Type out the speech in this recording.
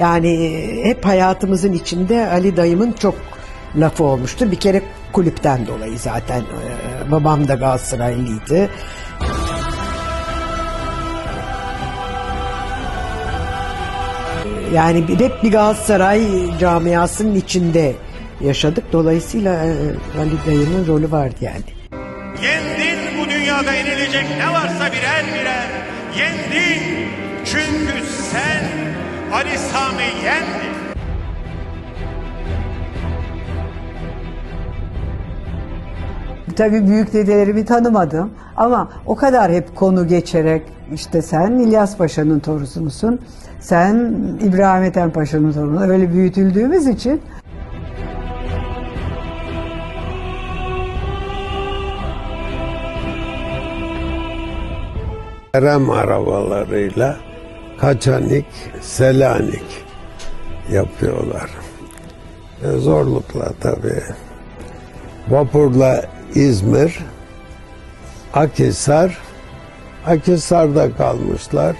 Yani hep hayatımızın içinde Ali dayımın çok lafı olmuştur. Bir kere kulüpten dolayı zaten e, babam da Galatasaraylıydı. Yani hep bir Galatasaray camiasının içinde yaşadık. Dolayısıyla e, Ali dayının rolü vardı yani. Yendin bu dünyada yenilecek ne varsa birer birer. Yendin çünkü sen Ali Sami yendin. Tabii büyük dedelerimi tanımadım ama o kadar hep konu geçerek işte sen İlyas Paşa'nın torunusun, sen İbrahim Ethem Paşa'nın torunu öyle büyütüldüğümüz için Kerem arabalarıyla Kaçanik, Selanik yapıyorlar. E, zorlukla tabii. Vapurla İzmir, Akhisar, Akhisar'da kalmışlar.